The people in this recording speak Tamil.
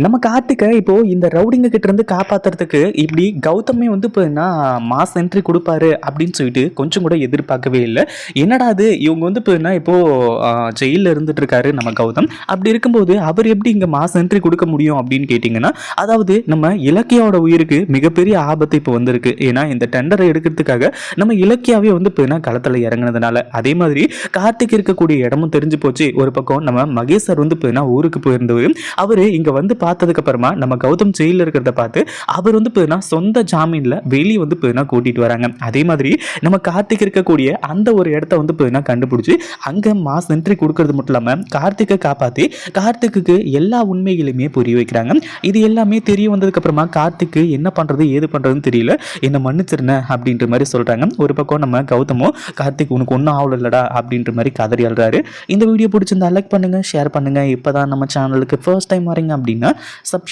நம்ம கார்த்திகை இப்போ இந்த ரவுடிங்க கிட்ட இருந்து காப்பாத்துறதுக்கு இப்படி கௌதமே வந்து இப்போ மாஸ் என்ட்ரி கொடுப்பாரு அப்படின்னு சொல்லிட்டு கொஞ்சம் கூட எதிர்பார்க்கவே இல்லை. என்னடா அது இவங்க வந்து இப்போ என்ன இப்போ ஜெயிலில் இருந்துட்டு இருக்காரு நம்ம கௌதம். அப்படி இருக்கும்போது அவர் எப்படி இங்கே மாஸ் என்ட்ரி கொடுக்க முடியும் அப்படின்னு கேட்டிங்கன்னா அதாவது நம்ம இலக்கியாவோட உயிருக்கு மிகப்பெரிய ஆபத்து இப்போ வந்திருக்கு. ஏன்னா இந்த டெண்டரை எடுக்கிறதுக்காக நம்ம இலக்கியாவே வந்து இப்போ என்ன களத்தில் இறங்குனதுனால. அதே மாதிரி கார்த்திக் இருக்கக்கூடிய இடமும் தெரிஞ்சு போச்சு. ஒரு பக்கம் நம்ம மகேஷர் வந்து இப்போ ஊருக்கு போயிருந்தவர். அவர் இங்கே வந்து பார்த்ததுக்கு அப்புறமா நம்ம கௌதம் ஜெயிலில் இருக்கிறத பார்த்து அவர் வந்து இப்போ சொந்த ஜாமீனில் வெளியே வந்து இப்போ கூட்டிட்டு வராங்க. அதே மாதிரி நம்ம கார்த்திக் இருக்கக்கூடிய அந்த ஒரு இடத்த வந்து இப்போ கண்டுபிடிச்சி அங்கே மாஸ் என்ட்ரி கொடுக்கறது மட்டும் இல்லாமல் கார்த்திகை காப்பாற்றி கார்த்திக்கு எல்லா உண்மைகளையுமே புரிய வைக்கிறாங்க. இது எல்லாமே தெரிய வந்ததுக்கு அப்புறமா கார்த்திக்கு என்ன பண்ணுறது ஏது பண்ணுறதுன்னு தெரியல. என்னை மன்னிச்சிருன அப்படின்ற மாதிரி சொல்கிறாங்க ஒரு பக்கம் நம்ம கௌதமும் கார்த்திக் உனக்கு ஒன்றும் ஆகலடா அப்படின்ற மாதிரி கதறி அழுறாரு. இந்த வீடியோ பிடிச்சிருந்தா லைக் பண்ணுங்கள் ஷேர் பண்ணுங்கள் இப்போ தான் நம்ம சேனலுக்கு ஃபர்ஸ்ட் டைம் வரீங்க அப்படின்னா सब